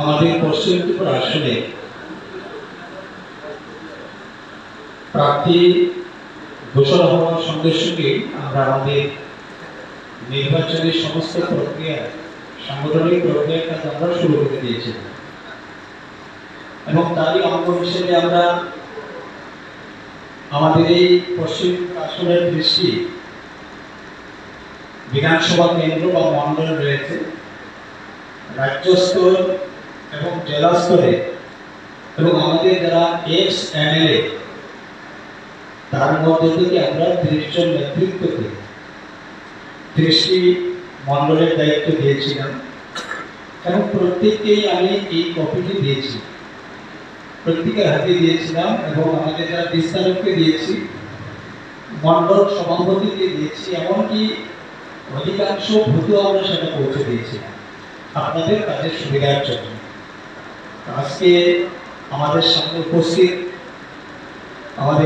আমাদের পশ্চিম ত্রিপুরা আসনে প্রার্থী ঘোষণা হওয়ার সঙ্গে সঙ্গে আমরা আমাদের নির্বাচনের সমস্ত প্রক্রিয়া, সাংগঠনিক প্রক্রিয়ার কাজ আমরা শুরু করে দিয়েছিলাম এবং তারই অঙ্গ হিসেবে আমরা আমাদের এই পশ্চিম আসনের দৃষ্টি বিধানসভা কেন্দ্র বা মন্ডল রয়েছে। রাজ্য স্তর এবং জেলা স্তরে এবং আমাদের যারা এক্স এমএলএ তার মধ্যে থেকে আমরা ত্রিশ জন নেতৃত্বকে ত্রিশটি মন্ডলের দায়িত্ব দিয়েছিলাম এবং প্রত্যেককেই আমি এই কপিটি দিয়েছি। প্রত্যেকের হাতে দিয়েছিলাম এবং আমাদের যারা বিস্তারককে দিয়েছি মন্ডল সভাপতিকে দিয়েছি, এমনকি অধিকাংশ ভূতও আমরা সেটা পৌঁছে দিয়েছিলাম। আপনাদের কাজের সুবিধার জন্য। আজকে আমাদের সামনে উপস্থিত আমাদের